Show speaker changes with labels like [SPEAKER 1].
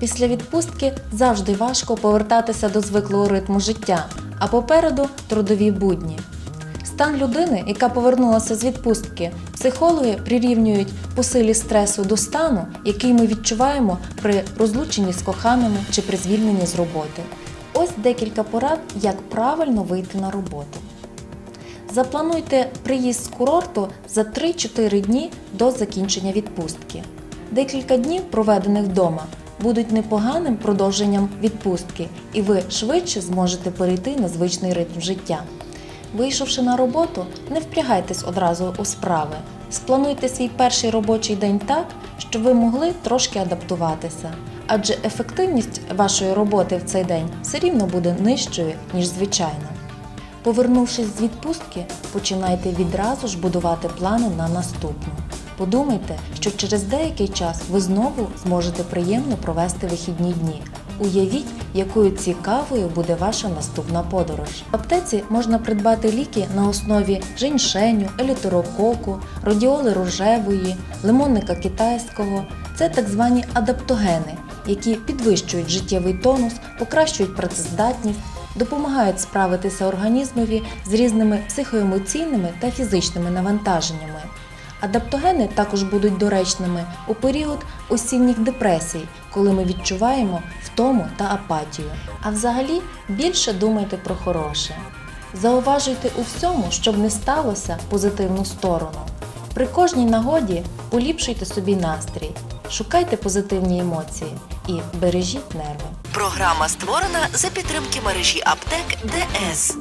[SPEAKER 1] Після відпустки завжди важко повертатися до звиклого ритму життя, а попереду трудові будні. Стан людини, яка повернулася з відпустки, психологи прирівнюють по силі стресу до стану, який ми відчуваємо при розлученні з коханими чи при звільненні з роботи. Ось декілька порад, як правильно вийти на роботу. Заплануйте приїзд з курорту за 3-4 дні до закінчення відпустки. Декілька днів, проведених вдома, будуть непоганим продовженням відпустки, і ви швидше зможете перейти на звичний ритм життя. Вийшовши на роботу, не впрягайтесь одразу у справи. Сплануйте свій перший робочий день так, щоб ви могли трошки адаптуватися, адже ефективність вашої роботи в цей день все рівно буде нижчою, ніж звичайно. Повернувшись з відпустки, починайте відразу ж будувати плани на наступну. Подумайте, що через деякий час ви знову зможете приємно провести вихідні дні. Уявіть, якою цікавою буде ваша наступна подорож. В аптеці можна придбати ліки на основі женьшеню, елітерококу, радіоли рожевої, лимонника китайського. Це так звані адаптогени, які підвищують життєвий тонус, покращують працездатність, допомагають справитися організмові з різними психоемоційними та фізичними навантаженнями. Адаптогени також будуть доречними у період осінніх депресій, коли ми відчуваємо втому та апатію. А взагалі більше думайте про хороше. Зауважуйте у всьому, щоб не сталося позитивну сторону. При кожній нагоді поліпшуйте собі настрій, шукайте позитивні емоції і бережіть нерви.
[SPEAKER 2] Програма створена за підтримки мережі аптек ДС.